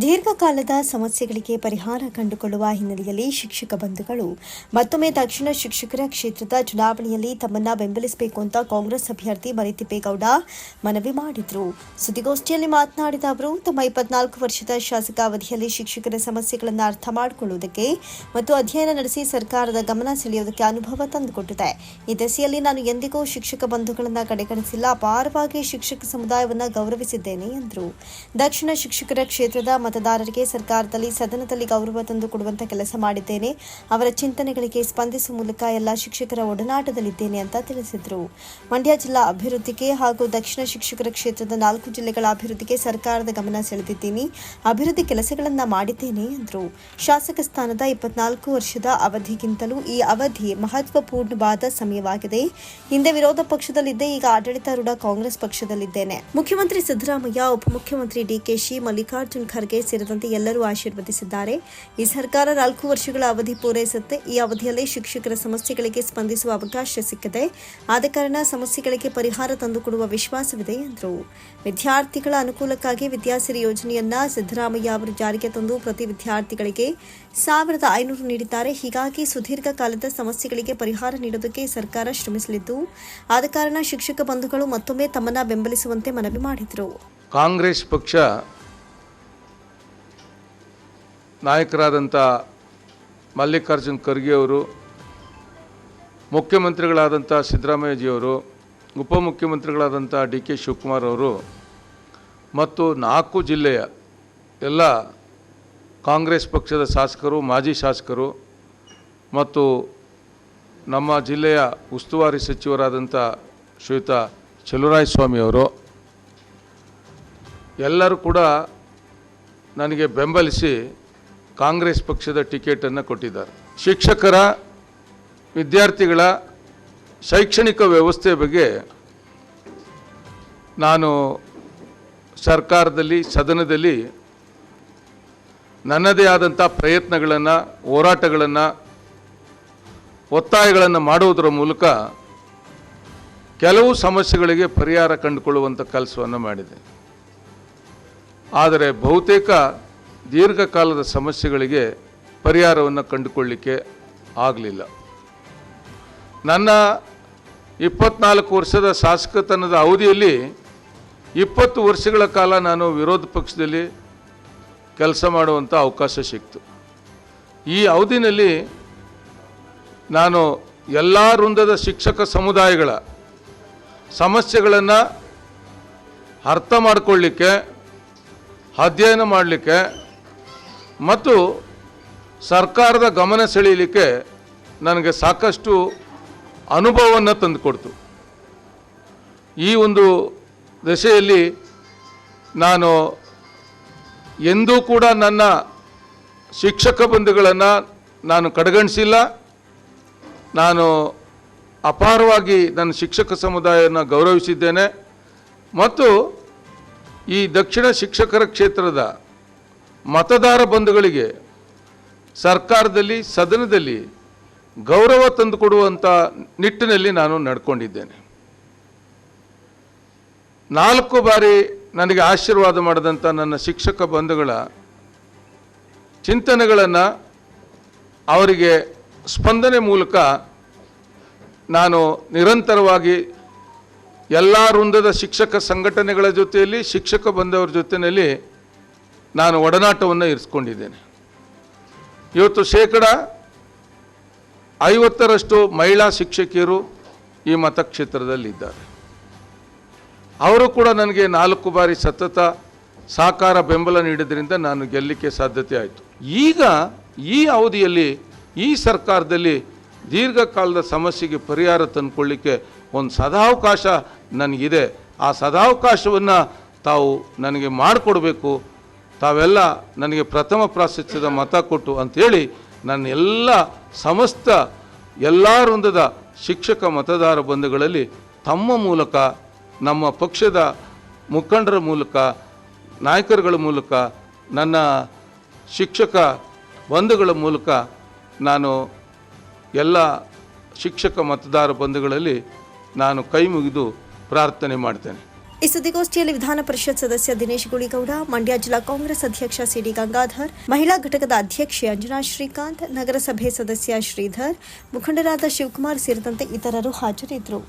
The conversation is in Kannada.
ದೀರ್ಘಕಾಲದ ಸಮಸ್ಯೆಗಳಿಗೆ ಪರಿಹಾರ ಕಂಡುಕೊಳ್ಳುವ ಹಿನ್ನೆಲೆಯಲ್ಲಿ ಶಿಕ್ಷಕ ಬಂಧುಗಳು ಮತ್ತೊಮ್ಮೆ ದಕ್ಷಿಣ ಶಿಕ್ಷಕರ ಕ್ಷೇತ್ರದ ಚುನಾವಣೆಯಲ್ಲಿ ತಮ್ಮನ್ನ ಬೆಂಬಲಿಸಬೇಕು ಅಂತ ಕಾಂಗ್ರೆಸ್ ಅಭ್ಯರ್ಥಿ ಮರಿತಿಪ್ಪೇಗೌಡ ಮನವಿ ಮಾಡಿದರು. ಸುದ್ದಿಗೋಷ್ಠಿಯಲ್ಲಿ ಮಾತನಾಡಿದ ಅವರು, ತಮ್ಮ ಇಪ್ಪತ್ನಾಲ್ಕು ವರ್ಷದ ಶಾಸಕ ಅವಧಿಯಲ್ಲಿ ಶಿಕ್ಷಕರ ಸಮಸ್ಯೆಗಳನ್ನು ಅರ್ಥ ಮಾಡಿಕೊಳ್ಳುವುದಕ್ಕೆ ಮತ್ತು ಅಧ್ಯಯನ ನಡೆಸಿ ಸರ್ಕಾರದ ಗಮನ ಸೆಳೆಯುವುದಕ್ಕೆ ಅನುಭವ ತಂದುಕೊಟ್ಟಿದೆ. ಈ ದೆಸೆಯಲ್ಲಿ ನಾನು ಎಂದಿಗೂ ಶಿಕ್ಷಕ ಬಂಧುಗಳನ್ನು ಕಡೆಗಣಿಸಿಲ್ಲ, ಅಪಾರವಾಗಿ ಶಿಕ್ಷಕ ಸಮುದಾಯವನ್ನು ಗೌರವಿಸಿದ್ದೇನೆ ಎಂದರು. ದಕ್ಷಿಣ ಶಿಕ್ಷಕರ ಕ್ಷೇತ್ರದ ಮತದಾರರಿಗೆ ಸರ್ಕಾರದಲ್ಲಿ ಸದನದಲ್ಲಿ ಗೌರವ ತಂದು ಕೊಡುವಂತ ಕೆಲಸ ಮಾಡಿದ್ದೇನೆ. ಅವರ ಚಿಂತನೆಗಳಿಗೆ ಸ್ಪಂದಿಸುವ ಮೂಲಕ ಎಲ್ಲ ಶಿಕ್ಷಕರ ಒಡನಾಟದಲ್ಲಿದ್ದೇನೆ ಅಂತ ತಿಳಿಸಿದರು. ಮಂಡ್ಯ ಜಿಲ್ಲಾ ಅಭಿವೃದ್ಧಿಗೆ ಹಾಗೂ ದಕ್ಷಿಣ ಶಿಕ್ಷಕರ ಕ್ಷೇತ್ರದ ನಾಲ್ಕು ಜಿಲ್ಲೆಗಳ ಅಭಿವೃದ್ಧಿಗೆ ಸರ್ಕಾರದ ಗಮನ ಸೆಳೆದಿದ್ದೀನಿ. ಅಭಿವೃದ್ಧಿ ಕೆಲಸಗಳನ್ನ ಮಾಡಿದ್ದೇನೆ ಎಂದರು. ಶಾಸಕ ಸ್ಥಾನದ ಇಪ್ಪತ್ನಾಲ್ಕು ವರ್ಷದ ಅವಧಿಗಿಂತಲೂ ಈ ಅವಧಿ ಮಹತ್ವಪೂರ್ಣವಾದ ಸಮಯವಾಗಿದೆ. ಹಿಂದೆ ವಿರೋಧ ಪಕ್ಷದಲ್ಲಿದ್ದೆ, ಈಗ ಆಡಳಿತಾರೂಢ ಕಾಂಗ್ರೆಸ್ ಪಕ್ಷದಲ್ಲಿದ್ದೇನೆ. ಮುಖ್ಯಮಂತ್ರಿ ಸಿದ್ದರಾಮಯ್ಯ, ಉಪಮುಖ್ಯಮಂತ್ರಿ ಡಿಕೆಶಿ ಮಲ್ಲಿಕಾರ್ಜುನ್ ಖರ್ಗೆ ಸೇರಿದಂತೆ ಎಲ್ಲರೂ ಆಶೀರ್ವದಿಸಿದ್ದಾರೆ. ಈ ಸರ್ಕಾರ ನಾಲ್ಕು ವರ್ಷಗಳ ಅವಧಿ ಪೂರೈಸುತ್ತೆ. ಈ ಅವಧಿಯಲ್ಲಿ ಶಿಕ್ಷಕರ ಸಮಸ್ಯೆಗಳಿಗೆ ಸ್ಪಂದಿಸುವ ಅವಕಾಶ ಸಿಕ್ಕಿದೆ. ಆದ ಕಾರಣ ಸಮಸ್ಯೆಗಳಿಗೆ ಪರಿಹಾರ ತಂದುಕೊಡುವ ವಿಶ್ವಾಸವಿದೆ ಎಂದರು. ವಿದ್ಯಾರ್ಥಿಗಳ ಅನುಕೂಲಕ್ಕಾಗಿ ವಿದ್ಯಾಸಿರಿ ಯೋಜನೆಯನ್ನ ಸಿದ್ದರಾಮಯ್ಯ ಅವರು ಜಾರಿಗೆ ತಂದು ಪ್ರತಿ ವಿದ್ಯಾರ್ಥಿಗಳಿಗೆ ಸಾವಿರದ ಐನೂರು ನೀಡಿದ್ದಾರೆ. ಹೀಗಾಗಿ ಸುದೀರ್ಘ ಕಾಲದ ಸಮಸ್ಯೆಗಳಿಗೆ ಪರಿಹಾರ ನೀಡೋದಕ್ಕೆ ಸರ್ಕಾರ ಶ್ರಮಿಸಲಿದ್ದು, ಆದ ಕಾರಣ ಶಿಕ್ಷಕ ಬಂಧುಗಳು ಮತ್ತೊಮ್ಮೆ ತಮ್ಮನ್ನ ಬೆಂಬಲಿಸುವಂತೆ ಮನವಿ ಮಾಡಿದರು. ಕಾಂಗ್ರೆಸ್ ಪಕ್ಷ ನಾಯಕರಾದಂಥ ಮಲ್ಲಿಕಾರ್ಜುನ್ ಖರ್ಗೆ ಅವರು ಮುಖ್ಯಮಂತ್ರಿಗಳಾದಂಥ ಸಿದ್ದರಾಮಯ್ಯಜಿಯವರು ಉಪಮುಖ್ಯಮಂತ್ರಿಗಳಾದಂಥ ಡಿ ಕೆ ಶಿವಕುಮಾರ್ ಅವರು ಮತ್ತು ನಾಲ್ಕು ಜಿಲ್ಲೆಯ ಎಲ್ಲ ಕಾಂಗ್ರೆಸ್ ಪಕ್ಷದ ಶಾಸಕರು, ಮಾಜಿ ಶಾಸಕರು ಮತ್ತು ನಮ್ಮ ಜಿಲ್ಲೆಯ ಉಸ್ತುವಾರಿ ಸಚಿವರಾದಂಥ ಚಲುರಾಯ ಸ್ವಾಮಿಯವರು ಎಲ್ಲರೂ ಕೂಡ ನನಗೆ ಬೆಂಬಲಿಸಿ ಕಾಂಗ್ರೆಸ್ ಪಕ್ಷದ ಟಿಕೆಟನ್ನು ಕೊಟ್ಟಿದ್ದಾರೆ. ಶಿಕ್ಷಕರ, ವಿದ್ಯಾರ್ಥಿಗಳ ಶೈಕ್ಷಣಿಕ ವ್ಯವಸ್ಥೆ ಬಗ್ಗೆ ನಾನು ಸರ್ಕಾರದಲ್ಲಿ, ಸದನದಲ್ಲಿ ನನ್ನದೇ ಆದಂಥ ಪ್ರಯತ್ನಗಳನ್ನು, ಹೋರಾಟಗಳನ್ನು, ಒತ್ತಾಯಗಳನ್ನು ಮಾಡುವುದರ ಮೂಲಕ ಕೆಲವು ಸಮಸ್ಯೆಗಳಿಗೆ ಪರಿಹಾರ ಕಂಡುಕೊಳ್ಳುವಂಥ ಕೆಲಸವನ್ನು ಮಾಡಿದೆ. ಆದರೆ ಬಹುತೇಕ ದೀರ್ಘಕಾಲದ ಸಮಸ್ಯೆಗಳಿಗೆ ಪರಿಹಾರವನ್ನು ಕಂಡುಕೊಳ್ಳಲಿಕ್ಕೆ ಆಗಲಿಲ್ಲ. ನನ್ನ ಇಪ್ಪತ್ನಾಲ್ಕು ವರ್ಷದ ಶಾಸಕತನದ ಅವಧಿಯಲ್ಲಿ ಇಪ್ಪತ್ತು ವರ್ಷಗಳ ಕಾಲ ನಾನು ವಿರೋಧ ಪಕ್ಷದಲ್ಲಿ ಕೆಲಸ ಮಾಡುವಂಥ ಅವಕಾಶ ಸಿಕ್ತು. ಈ ಅವಧಿನಲ್ಲಿ ನಾನು ಎಲ್ಲ ವೃಂದದ ಶಿಕ್ಷಕ ಸಮುದಾಯಗಳ ಸಮಸ್ಯೆಗಳನ್ನು ಅರ್ಥ ಮಾಡಿಕೊಳ್ಳಿಕ್ಕೆ, ಅಧ್ಯಯನ ಮಾಡಲಿಕ್ಕೆ ಮತ್ತು ಸರ್ಕಾರದ ಗಮನ ಸೆಳೆಯಲಿಕ್ಕೆ ನನಗೆ ಸಾಕಷ್ಟು ಅನುಭವವನ್ನು ತಂದುಕೊಡ್ತು. ಈ ಒಂದು ದಶೆಯಲ್ಲಿ ನಾನು ಎಂದೂ ಕೂಡ ನನ್ನ ಶಿಕ್ಷಕ ಬಂಧುಗಳನ್ನು ನಾನು ಕಡೆಗಣಿಸಿಲ್ಲ. ನಾನು ಅಪಾರವಾಗಿ ನನ್ನ ಶಿಕ್ಷಕ ಸಮುದಾಯವನ್ನು ಗೌರವಿಸಿದ್ದೇನೆ. ಮತ್ತು ಈ ದಕ್ಷಿಣ ಶಿಕ್ಷಕರ ಕ್ಷೇತ್ರದ ಮತದಾರ ಬಂಧುಗಳಿಗೆ ಸರ್ಕಾರದಲ್ಲಿ, ಸದನದಲ್ಲಿ ಗೌರವ ತಂದುಕೊಡುವಂಥ ನಿಟ್ಟಿನಲ್ಲಿ ನಾನು ನಡ್ಕೊಂಡಿದ್ದೇನೆ. ನಾಲ್ಕು ಬಾರಿ ನನಗೆ ಆಶೀರ್ವಾದ ಮಾಡಿದಂಥ ನನ್ನ ಶಿಕ್ಷಕ ಬಂಧುಗಳ ಚಿಂತನೆಗಳನ್ನು ಅವರಿಗೆ ಸ್ಪಂದನೆ ಮೂಲಕ ನಾನು ನಿರಂತರವಾಗಿ ಎಲ್ಲ ವೃಂದದ ಶಿಕ್ಷಕ ಸಂಘಟನೆಗಳ ಜೊತೆಯಲ್ಲಿ, ಶಿಕ್ಷಕ ಬಂದವರ ಜೊತೆಯಲ್ಲಿ ನಾನು ಒಡನಾಟವನ್ನು ಇರಿಸ್ಕೊಂಡಿದ್ದೇನೆ. ಇವತ್ತು ಶೇಕಡ ಐವತ್ತರಷ್ಟು ಮಹಿಳಾ ಶಿಕ್ಷಕಿಯರು ಈ ಮತಕ್ಷೇತ್ರದಲ್ಲಿದ್ದಾರೆ. ಅವರು ಕೂಡ ನನಗೆ ನಾಲ್ಕು ಬಾರಿ ಸತತ ಸಾಕಾರ ಬೆಂಬಲ ನೀಡಿದ್ರಿಂದ ನಾನು ಗೆಲ್ಲಲಿಕ್ಕೆ ಸಾಧ್ಯತೆ ಆಯಿತು. ಈಗ ಈ ಅವಧಿಯಲ್ಲಿ ಈ ಸರ್ಕಾರದಲ್ಲಿ ದೀರ್ಘಕಾಲದ ಸಮಸ್ಯೆಗೆ ಪರಿಹಾರ ತಂದುಕೊಳ್ಳಿಕ್ಕೆ ಒಂದು ಸದಾವಕಾಶ ನನಗಿದೆ. ಆ ಸದಾವಕಾಶವನ್ನು ತಾವು ನನಗೆ ಮಾಡಿಕೊಡ್ಬೇಕು ತಾವೆಲ್ಲ ನನಗೆ ಪ್ರಥಮ ಪ್ರಾಶಸ್ತ್ಯದ ಮತ ಕೊಟ್ಟು ಅಂಥೇಳಿ ನನ್ನ ಎಲ್ಲ ಸಮಸ್ತ ಎಲ್ಲ ವೃಂದದ ಶಿಕ್ಷಕ ಮತದಾರ ಬಂಧುಗಳಲ್ಲಿ ತಮ್ಮ ಮೂಲಕ, ನಮ್ಮ ಪಕ್ಷದ ಮುಖಂಡರ ಮೂಲಕ, ನಾಯಕರುಗಳ ಮೂಲಕ, ನನ್ನ ಶಿಕ್ಷಕ ಬಂಧುಗಳ ಮೂಲಕ ನಾನು ಎಲ್ಲ ಶಿಕ್ಷಕ ಮತದಾರ ಬಂಧುಗಳಲ್ಲಿ ನಾನು ಕೈ ಮುಗಿದು ಪ್ರಾರ್ಥನೆ ಮಾಡ್ತೇನೆ. ಈ ಸುದ್ದಿಗೋಷ್ಠಿಯಲ್ಲಿ ವಿಧಾನ ಪರಿಷತ್ ಸದಸ್ಯ ದಿನೇಶ್ ಗುಳಿಗೌಡ, ಮಂಡ್ಯ ಜಿಲ್ಲಾ ಕಾಂಗ್ರೆಸ್ ಅಧ್ಯಕ್ಷ ಸಿಡಿ ಗಂಗಾಧರ್, ಮಹಿಳಾ ಘಟಕದ ಅಧ್ಯಕ್ಷೆ ಅಂಜನಾ ಶ್ರೀಕಾಂತ್, ನಗರಸಭೆ ಸದಸ್ಯ ಶ್ರೀಧರ್, ಮುಖಂಡರಾದ ಶಿವಕುಮಾರ್ ಸೇರಿದಂತೆ ಇತರರು ಹಾಜರಿದ್ದರು.